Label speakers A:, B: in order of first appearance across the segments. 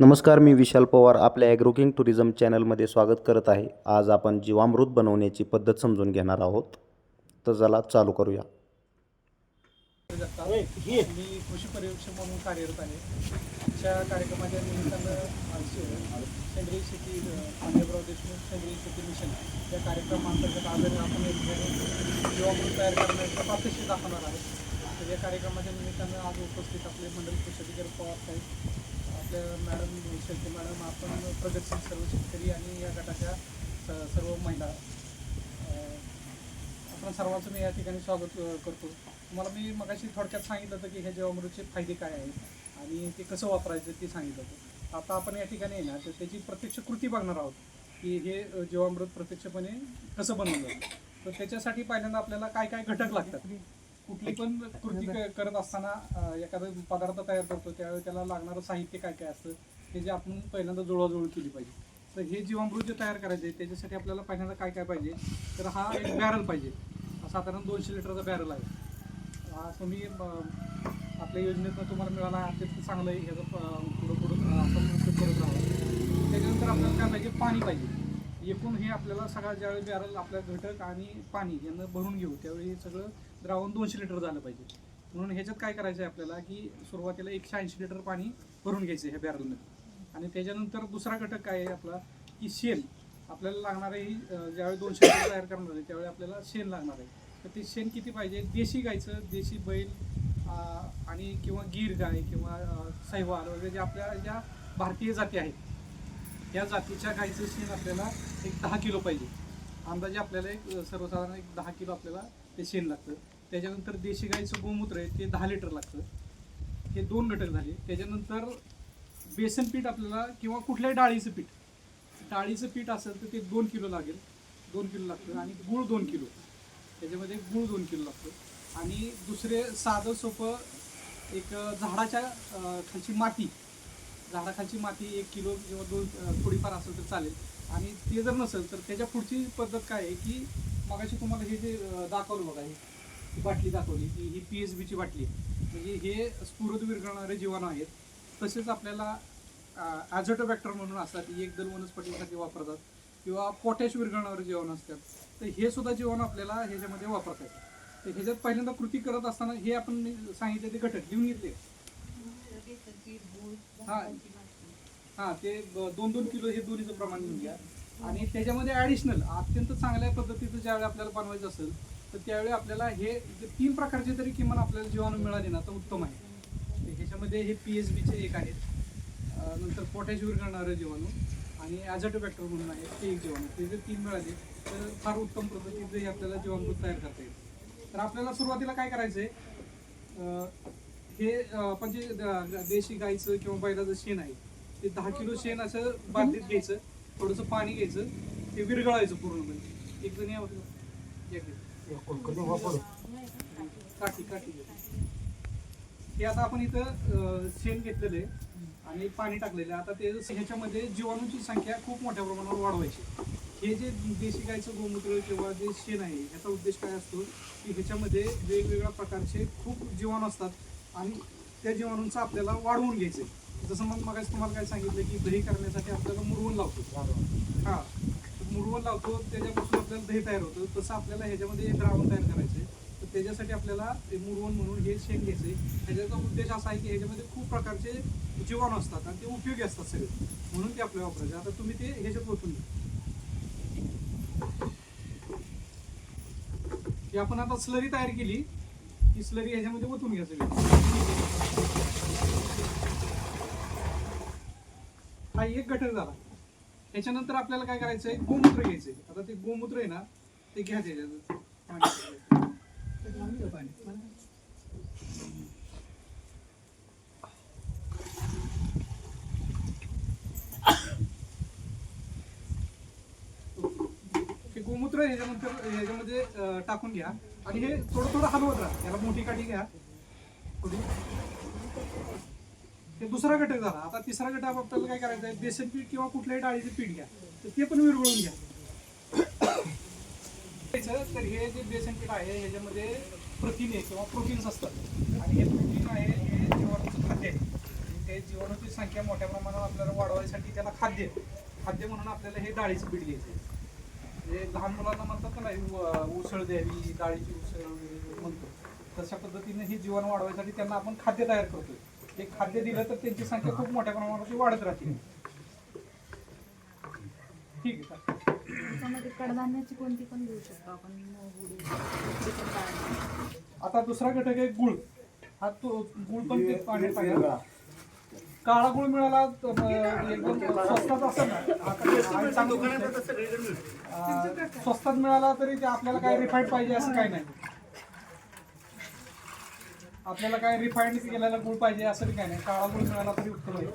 A: नमस्कार मी विशाल पवार आपल्या ॲग्रोकिंग टुरिझम चॅनलमध्ये स्वागत करत आहे. आज आपण जीवामृत बनवण्याची पद्धत समजून घेणार आहोत. तर चला चालू करूया.
B: मी कृषी पर्यवेक्षक म्हणून कार्यरत आहे. कार्यक्रमाच्या निमित्तानं आज सेंद्रिय शेती देशमुख सेंद्रिय शेती मिशन या कार्यक्रमांतर्गत आज आपण एक जीवामृत तयार दाखवणार आहे तर या कार्यक्रमाच्या निमित्तानं आज उपस्थित आपले मंडळ कृषी पवार साहेब आपल्या मॅडम शेळके मॅडम आपण प्रगतशील सर्व शेतकरी आणि या गटाच्या स- सर्व महिला आपण सर्वांचं मी या ठिकाणी स्वागत करतो. तुम्हाला मी मगाशी थोडक्यात सांगितलं होतं की हे जेवामृतचे फायदे काय आहेत आणि ते कसं वापरायचं ते सांगितलं होतं. आता आपण या ठिकाणी आहे ना तर त्याची प्रत्यक्ष कृती बघणार आहोत की हे जेवामृत जीवामृत प्रत्यक्षपणे कसं बनवलं. जातं तर त्याच्यासाठी पहिल्यांदा आपल्याला काय काय घटक लागतात? कुठली पण कृती क- करत असताना अ, एखादा पदार्थ तयार करतो त्यावेळी त्याला लागणारं साहित्य काय काय असतं ते जे आपण पहिल्यांदा जुळवाजुळव केली पाहिजे. तर हे जीवामृत जे तयार करायचे आहे, त्याच्यासाठी आपल्याला पहिल्यांदा काय काय पाहिजे तर हा एक बॅरल पाहिजे. हा साधारण दोनशे लिटरचा बॅरल आहे. हा तुम्ही अ, आपल्या योजनेतनं तुम्हाला मिळाला आहे अत्यंत चांगलं आहे ह्याचं अ, पुढं पुढं अ, आपण उपयोग करत राहावं त्याच्यानंतर आपल्याला काय पाहिजे पाणी पाहिजे. एकूण हे आपल्याला सगळा ज्यावेळी बॅरल आपल्या घटक आणि पाणी यांना भरून घेऊ त्यावेळी हे सगळं द्रावण दोनशे लिटर झालं पाहिजे. म्हणून ह्याच्यात काय करायचं आहे आपल्याला की सुरुवातीला एकशे ऐंशी लिटर पाणी भरून घ्यायचं आहे ह्या बॅरलमध्ये आणि त्याच्यानंतर दुसरा घटक काय आहे आपला की शेण. आपल्याला लागणार आहे ज्यावेळी दोनशे लिटर तयार करणार आहे त्यावेळी आपल्याला शेण लागणार आहे. तर ते शेण किती पाहिजे? देशी गायचं देशी बैल आणि किंवा गीर गाय किंवा सैवाल वगैरे ज्या आपल्या ज्या भारतीय जाती आहेत या जातीच्या गाईचं शेण आपल्याला एक दहा किलो पाहिजे. अंदाजे आपल्याला एक सर्वसाधारण एक दहा किलो आपल्याला ते शेण लागतं. त्याच्यानंतर देशी गाईचं गोमूत्र आहे ते दहा लिटर लागतं. हे दोन घटक झाले. त्याच्यानंतर बेसन पीठ आपल्याला किंवा कुठल्याही डाळीचं पीठ. डाळीचं पीठ असेल तर ते दोन किलो लागेल. दोन किलो लागतं आणि गूळ दोन किलो. त्याच्यामध्ये गूळ दोन किलो लागतो. आणि दुसरे साधं सोपं एक झाडाच्या खालची माती झाडाखालची माती एक किलो किंवा दोन थोडीफार असेल तर चालेल. आणि ते जर नसेल तर त्याच्या पुढची पद्धत काय आहे की मगाशी तुम्हाला हे जे दाखवलं बघा हे बाटली दाखवली की ही पी एच बीची बाटली आहे. म्हणजे हे स्फुरद विरघळणारे जीवाणू आहेत. तसेच आपल्याला ॲझोटोबॅक्टर म्हणून असतात एक एकदल वनस्पतीसाठी वापरतात. किंवा पोटॅश विरघळणारे जीवाणू असतात. तर हे सुद्धा जीवाणू आपल्याला ह्याच्यामध्ये वापरता तर ह्याच्यात पहिल्यांदा कृती करत असताना हे आपण सांगितले ते घटक लिहून घेतले. हा. हा ते दोन दोन किलो हे दोन्हीचं प्रमाण घेऊन घ्या. आणि त्याच्यामध्ये ॲडिशनल अत्यंत चांगल्या पद्धतीचं ज्यावेळी आपल्याला बनवायचं असेल तर त्यावेळी आपल्याला हे जे तीन प्रकारचे तरी किमान आपल्याला जीवाणू मिळाले ना तर उत्तम आहे. ह्याच्यामध्ये हे पी एच बीचे एक आहेत. नंतर पोटॅश विरघळणारे जीवाणू आणि ॲझोटोबॅक्टर म्हणून आहे ते एक जीवाणू. ते जर तीन मिळाले तर फार उत्तम पद्धतीचं हे आपल्याला जीवाणू तयार करता येईल. तर आपल्याला सुरुवातीला काय करायचं आहे हे आपण जे देशी गाईचं किंवा बैलाचं शेण आहे ते दहा किलो शेण असं बादलीत घ्यायचं थोडंसं पाणी घ्यायचं ते विरघळायचं पूर्णपणे. एक जण. काठी काठी. हे आता आपण इथं शेण घेतलेलं आहे आणि पाणी टाकलेलं आहे. आता ते ह्याच्यामध्ये जीवाणूंची संख्या खूप मोठ्या प्रमाणावर वाढवायची हे जे देशी गायचं गोमूत्र किंवा जे शेण आहे ह्याचा उद्देश काय असतो? की ह्याच्यामध्ये वेगवेगळ्या प्रकारचे खूप जीवाणू असतात. आणि त्या जीवाणूंचं आपल्याला वाढवून घ्यायचं आहे. जसं मग मग तुम्हाला काय सांगितलं की दही करण्यासाठी आपल्याला मुरवून लावतो. हा मुरवण लावतो त्याच्यापासून आपल्याला दही तयार होतं. तसं आपल्याला ह्याच्यामध्ये एक द्रावण तयार करायचं आहे तर त्याच्यासाठी आपल्याला ते मुरवण म्हणून हे शेण घ्यायचं आहे ह्याच्याचा उद्देश असा आहे की ह्याच्यामध्ये खूप प्रकारचे जीवाणू असतात आणि ते उपयोगी असतात सगळे. म्हणून ते आपल्याला वापरायचे. आता तुम्ही ते ह्याच्यात ओतून घ्या. आपण आता स्लरी तयार केली. ही स्लरी ह्याच्यामध्ये ओतून घ्या सगळी. हा एक गटर झाला. त्याच्यानंतर आपल्याला काय करायचं आहे गोमूत्र घ्यायचंय. आता ते गोमूत्र आहे ना ते घ्या त्याच्यात ह्याच्यामध्ये अं, टाकून घ्या. आणि हे थोडं थोडं हलवत राहा. याला मोठी काठी घ्या. थोडी हे दुसरा घटक झाला. आता तिसरा घटक आपल्याला काय करायचं आहे? बेसन पीठ किंवा कुठल्याही डाळीचं पीठ घ्या. तर ते पण विरघळून घ्या. घ्यायचं, तर हे जे बेसन पीठ आहे ह्याच्यामध्ये प्रथिने किंवा प्रोटीन्स असतात. आणि हे प्रोटीन आहे हे जीवाणूचं खाद्य आहे. ते जीवाणूची संख्या मोठ्या प्रमाणात आपल्याला वाढवायसाठी त्याला खाद्य खाद्य म्हणून आपल्याला हे डाळीचं पीठ घ्यायचं आहे. म्हणजे लहान मुलांना म्हणतात ना उसळ द्यावी डाळीची उसळ वगैरे म्हणतो. तशा पद्धतीने ही जीवन वाढवायसाठी त्यांना आपण खाद्य तयार करतोय. हे खाद्य दिलं तर त्यांची संख्या खूप मोठ्या प्रमाणावरती वाढत राहते. ठीक आहे
C: त्याच्यामध्ये कडधान्याची कोणती पण देऊ शकतो आपण.
B: आता दुसरा घटक आहे गुळ. हा तो गुळ पण ते पाण्यात काळा गुळ मिळाला एकदम स्वस्तात असेल ना आता ते आहे चांगलं गोष्ट आहे. अं, स्वस्तात मिळाला तरी ते आपल्याला काय रिफाईंड पाहिजे असं काही नाही. आपल्याला काय रिफाईंड केलेला गुळ पाहिजे असं बी काही नाही. काळा गुळ मिळाला तरी उत्तम आहे.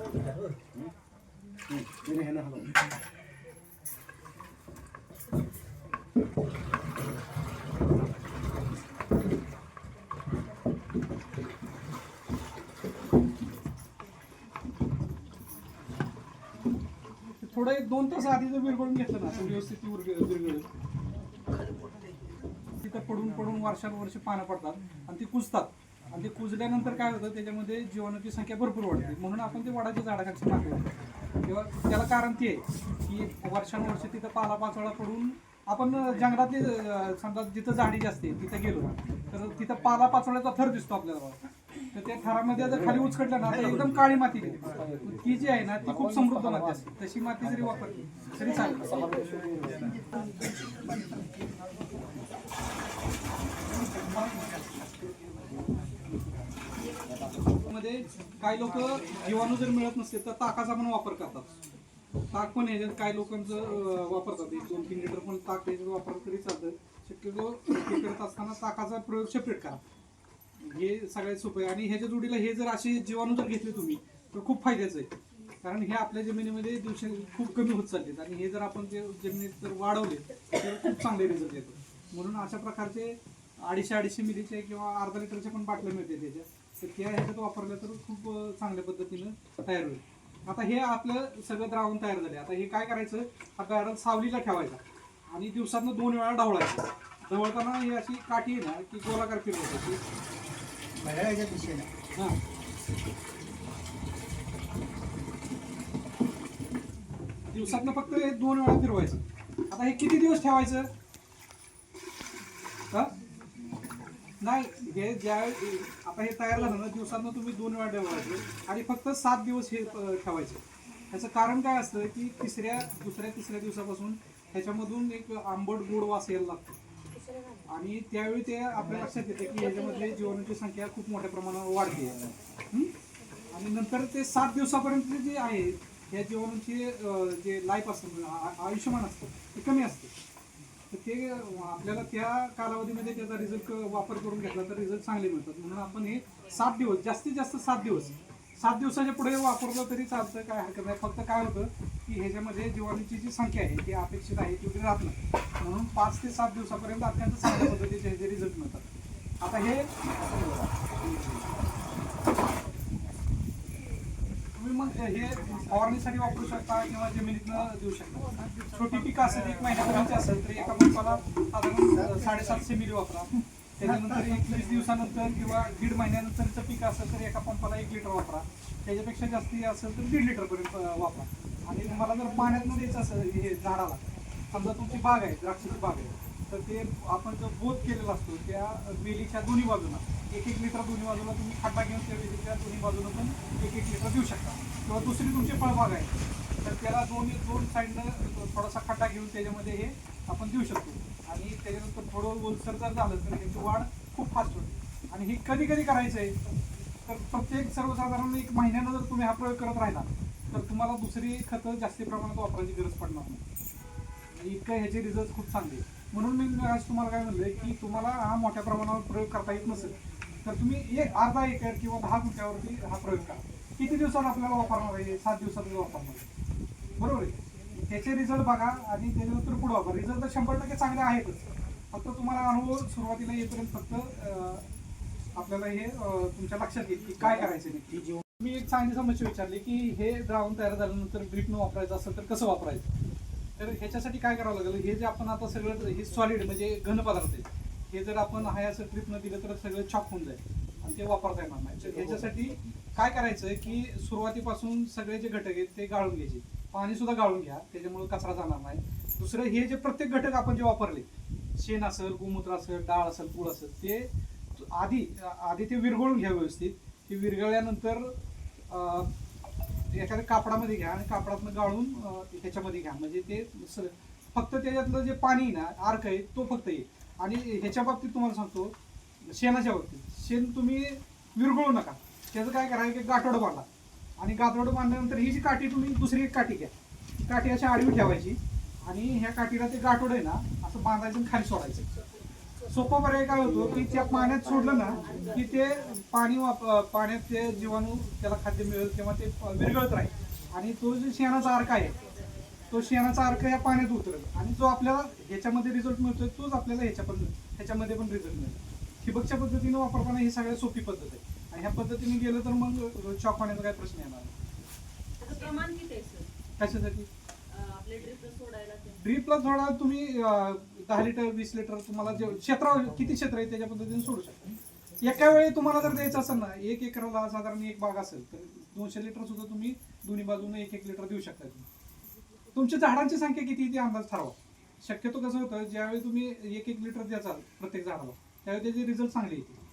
B: थोडं एक दोन तास आधी जर विरघळून घेतलं ना तर व्यवस्थित ती उरग- विरघळेल तिथं पडून पडून वर्षानुवर्ष पानं पडतात आणि ती कुजतात. आणि ते कुजल्यानंतर काय होतं त्याच्यामध्ये जीवाणूची संख्या भरपूर वाढते. म्हणून आपण ते वडाच्या झाडाखालची टाकतो तेव्हा त्याला कारण ते आहे की वर्षानुवर्ष तिथं पालापाचोळा पडून आपण जंगलातली अं, समजा जिथं झाडी जास्त आहे तिथं गेलो तर तिथं पालापाचोळ्याचा थर दिसतो आपल्याला. तर त्या थरामध्ये जर खाली उचकटलं ना तर एकदम काळी माती निघते. ती जी आहे ना ती खूप समृद्ध माती असते. तशी माती जरी वापरली तरी चालेल. मध्ये काही लोक जीवाणू जर मिळत नसते तर ताकाचा पण वापर करतात. ताक पण ह्याच्यात काही लोकांचं वापरतात. एक दोन तीन लिटर पण ताक ह्याच्यात वापर तरी चालतं. शक्यतो करत असताना ताकाचा प्रयोग सेपरेट करा. हे सगळ्यात सोपं आहे. आणि ह्याच्या जोडीला हे जर असे जीवाणू जर घेतले तुम्ही तर खूप फायद्याचं आहे. कारण हे आपल्या जमिनीमध्ये दिवस खूप कमी होत चाललेत. आणि हे जर आपण जे जमिनीत जर वाढवले तर खूप चांगले रिझल्ट येतो म्हणून अशा प्रकारचे अडीचशे अडीचशे मिलीचे किंवा अर्धा लिटरच्या पण बाटल्या मिळते त्याच्या. तर त्या ह्याच्यात वापरल्या तर खूप चांगल्या पद्धतीनं तयार होईल. आता हे आपलं सगळं द्रावण तयार झाले आता हे काय करायचं? हा गार्डन सावलीला ठेवायचा. आणि दिवसातनं दोन वेळा ढवळायचं. ढवळताना ही अशी काठी आहे ना की गोलाकार फिरवायची दिवसातनं फक्त हे दोन वेळा फिरवायचं. आता हे किती दिवस ठेवायचं? हा? नाही हे ज्या आता हे तयार झालं ना दिवसातनं तुम्ही दोन वेळा ठेवायचं आणि फक्त सात दिवस हे ठेवायचं. ह्याचं कारण काय असतं की तिसऱ्या दुसऱ्या तिसऱ्या दिवसापासून ह्याच्यामधून एक आंबट गोड वास यायला लागतो. आणि त्यावेळी ते आपल्या लक्षात येते की याच्यामध्ये जीवाणूची संख्या खूप मोठ्या प्रमाणावर वाढते. आणि नंतर ते सात दिवसापर्यंत जे आहे या जीवाणूची जे लाईफ असतं म्हणजे आयुष्यमान असतं ते कमी असतं. तर ते आपल्याला त्या कालावधीमध्ये त्याचा रिझल्ट वापर करून घेतला तर रिझल्ट चांगले मिळतात. म्हणून आपण हे सात दिवस जास्तीत जास्त सात दिवस सात दिवसाच्या पुढे वापरलं तरी चालतं काय हरकत नाही. फक्त काय होतं की ह्याच्यामध्ये जीवाणूची जी संख्या आहे ती अपेक्षित आहे तेवढी राहत नाही. म्हणून पाच ते सात दिवसापर्यंत अत्यंत चांगल्या पद्धतीचे ह्याचे रिझल्ट मिळतात. आता हे तुम्ही मग हे फवारणीसाठी वापरू शकता किंवा जमिनीतनं देऊ शकता. छोटी पिकं असेल एक महिन्यापर्यंत असेल तर एका पंपाला साधारण साडेसातशे मिली वापरा. त्याच्यानंतर एक वीस दिवसानंतर किंवा दीड महिन्यानंतरचं पीक असेल तर एका पंपाला एक लिटर वापरा. त्याच्यापेक्षा जास्ती असेल तर दीड लिटरपर्यंत वापरा. आणि तुम्हाला जर पाण्यात द्यायचं असेल हे झाडाला समजा तुमची बाग आहे द्राक्षाची बाग आहे तर ते आपण जो बोध केलेला असतो त्या वेलीच्या दोन्ही बाजूला एक एक लिटर दोन्ही बाजूला तुम्ही खड्डा घेऊन त्या वेलीच्या दोन्ही बाजूला पण एक एक लिटर देऊ शकता. किंवा दुसरी तुमची फळबाग आहे तर त्याला दोन दोन साईडनं थोडासा खड्डा घेऊन त्याच्यामध्ये हे आपण देऊ शकतो. आणि त्याच्यानंतर थोडं ओलसर जर झालं तर त्याची वाढ खूप फास्ट होते. आणि हे कधी कधी करायचं आहे तर प्रत्येक सर्वसाधारण एक महिन्यानं जर तुम्ही हा प्रयोग करत राहिला तर तुम्हाला दुसरी खतं जास्ती प्रमाणात वापरायची गरज पडणार नाही. इतकं ह्याचे रिझल्ट खूप चांगले म्हणून मी आज तुम्हाला काय म्हणलंय की तुम्हाला हा मोठ्या प्रमाणावर प्रयोग करता येत नसेल तर तुम्ही एक अर्धा एकर किंवा दहा गुंठ्यावरती हा प्रयोग करा. किती दिवसात आपल्याला वापरणार आहे? सात दिवसात वापरणार आहे. बरोबर आहे? त्याचे रिझल्ट बघा आणि त्याच्यानंतर पुढे वापरा. रिझल्ट तर शंभर टक्के चांगले आहेतच. फक्त तुम्हाला अनुभव सुरुवातीला येईपर्यंत फक्त आपल्याला हे तुमच्या लक्षात येईल की काय करायचं नक्की मी एक चांगली समस्या विचारली की हे द्रावण तयार झाल्यानंतर ड्रीपनं वापरायचं असेल तर कसं वापरायचं? तर ह्याच्यासाठी काय करावं लागेल? हे जे आपण आता सगळं हे सॉलिड म्हणजे घन पदार्थ आहे हे जर आपण हाय असं न दिलं तर सगळं चॉक होऊन जाईल आणि ते वापरता येणार नाही. तर ह्याच्यासाठी काय करायचं की सुरुवातीपासून सगळे जे घटक आहेत ते गाळून घ्यायचे. पाणी सुद्धा गाळून घ्या त्याच्यामुळे कचरा जाणार नाही. दुसरं हे जे प्रत्येक घटक आपण जे वापरले शेण असेल गोमूत्र असेल डाळ असेल गुळ असेल ते आधी आधी ते विरघळून घ्या व्यवस्थित. ते विरघळल्यानंतर एखाद्या कापडामध्ये घ्या आणि कापडातनं गाळून ह्याच्यामध्ये घ्या. म्हणजे ते फक्त त्याच्यातलं जे पाणी आहे ना आर्क आहे तो फक्त येईल आणि ह्याच्या बाबतीत तुम्हाला सांगतो शेणाच्या बाबतीत. शेण तुम्ही विरघळू नका. त्याचं काय करा की गाठोडं बांधा. आणि गाठोडं बांधल्यानंतर ही जी काठी तुम्ही दुसरी एक काठी घ्या. काठी अशी आडवी ठेवायची. आणि ह्या काठीला ते गाठोडं आहे ना असं बांधायचं खाली सोडायचं. सोपा पर्याय काय होतो की त्या पाण्यात सोडलं ना की ते पाणी वाप पाण्यात ते जीवाणू त्याला खाद्य मिळेल किंवा ते विरघळत राहील. आणि तो जो शेणाचा अर्क आहे तो शेणाचा अर्क या पाण्यात उतरेल. आणि जो आपल्याला ह्याच्यामध्ये रिझल्ट मिळतोय तोच आपल्याला ह्याच्या पण ह्याच्यामध्ये पण रिझल्ट मिळेल. ठिबकच्या पद्धतीने वापरताना ही सगळ्यात सोपी पद्धत आहे. आणि ह्या पद्धतीने गेलं तर मग चॉक होण्याचा काही प्रश्न येणार नाही.
D: त्याचं प्रमाण किती आहे सर?
B: कशासाठी?
D: ड्रिपला
B: थोडा तुम्ही दहा लिटर वीस लिटर तुम्हाला जे क्षेत्र किती क्षेत्र आहे त्याच्या पद्धतीने सोडू शकता. एका वेळी तुम्हाला जर द्यायचं असेल ना एक एकराला साधारण एक बाग असेल तर दोनशे लिटर सुद्धा तुम्ही दोन्ही बाजूने एक एक लिटर देऊ शकता तुम्ही. तुमच्या झाडांची संख्या किती आहे ते अंदाज ठरवा. शक्यतो कसं होतं ज्यावेळी तुम्ही एक एक लिटर द्याचाल प्रत्येक झाडाला त्यावेळी त्याचे रिझल्ट चांगले येतील